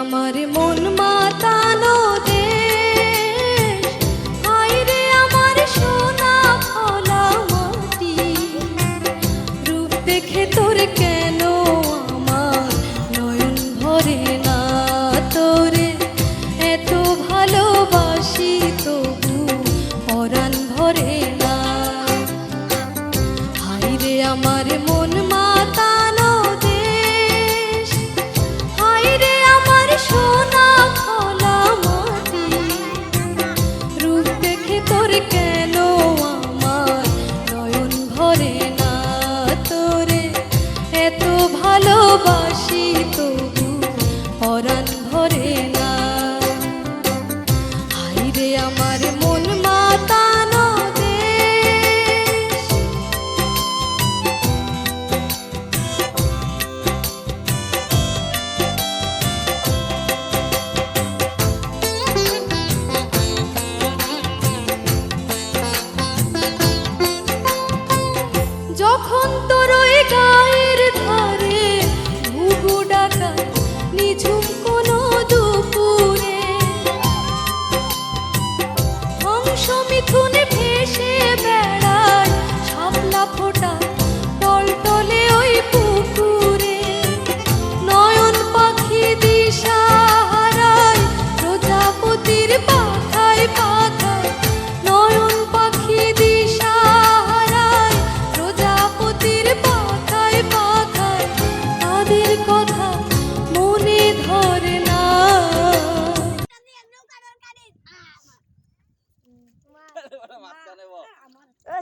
আমার মন মাতানো দে। রে আমার সোনা ফলা মাটি। রূপ দেখে তোর কেন আমার নয়ন ভরে না তোরে? এত ভালোবাসি তবু পরাণ ভরে না। হাইরে আমার মন মাতানো ভালোবাসি তবু পরাণ ভরে না। হাইরে আমার মন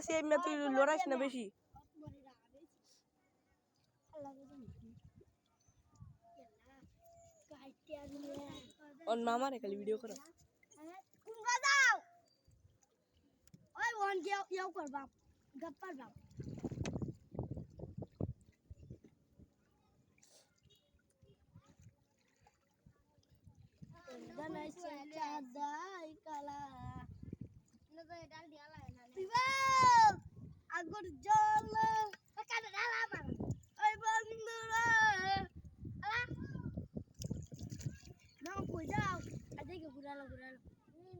সে মেয়ে তুই লড়াইস না বেশি। ওর মামারে খালি ভিডিও করো। ওই ঘুরালো ঘুরালো হুম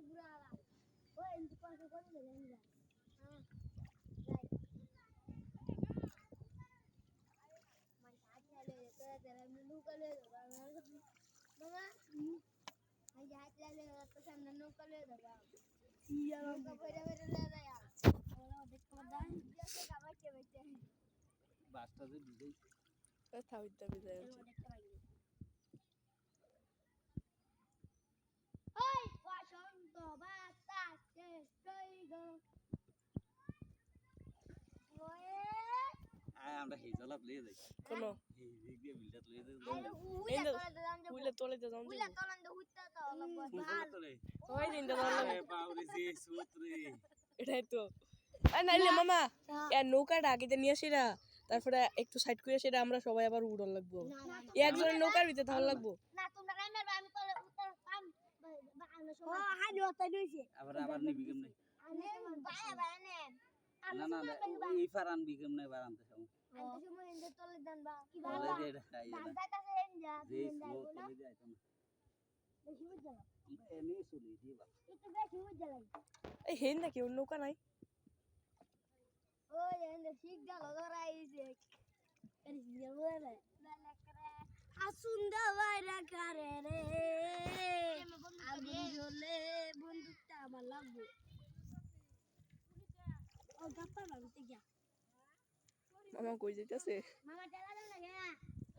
ঘুরালা ওই ইন্দি পাশে করে দিলেন যা হ্যাঁ রাইট মানে আজ আলে তো তেরা মিলু কলে বাবা আজ হাত লালে তো সামনে নৌকা লয়ে দাও ইয়া নৌকা পয়রা পয়রা লয়ে দাও ওরা দেখতে দান দেখতে কাবাইতে বাইতে বাসটা যে ভিজেই থামিতে বিদায় ওই বসন্ত বাতাসে আমরা হেজালাপ লিয়ে যাই। কোনো এই দিক দিয়ে বিলটাত লিয়ে যাই উইলা দাম উইলে তো তো ওই দিন তো বাউরে সুত্রে এটাই তো নাইলে মামা এ নৌকাটা আগে নিয়ে আসি না তারপরে একটু সাইড করে সেটা আমরা সবাই আবার উড়ন লাগবো একজনের নৌকার ভিতরে থাকা লাগবো না তোমরা রাই আমি তোলে উত্তর পাম ও হানি হতে লইছে আবার আবার নিবি কেমনে আনে বায়া বায়া নে না না না, এই ফার আনবি কেমনে বার আনতে সময় আনতে সময় এন্ড তোলে দেন বা কি ভালো যে খাই না যাইতাছে হেন নাকি ওর নৌকা নাই? ওই এন্ড ঠিক গেল ধরাইছে এর জিয়া বলে না করে আসুন্দা বাইরা করে রে। আগুন জ্বলে বন্দুকটা আমার লাগবে। ও গাপ্পা ভাঙতে গিয়া। মামা কই যাইতাছে? মামা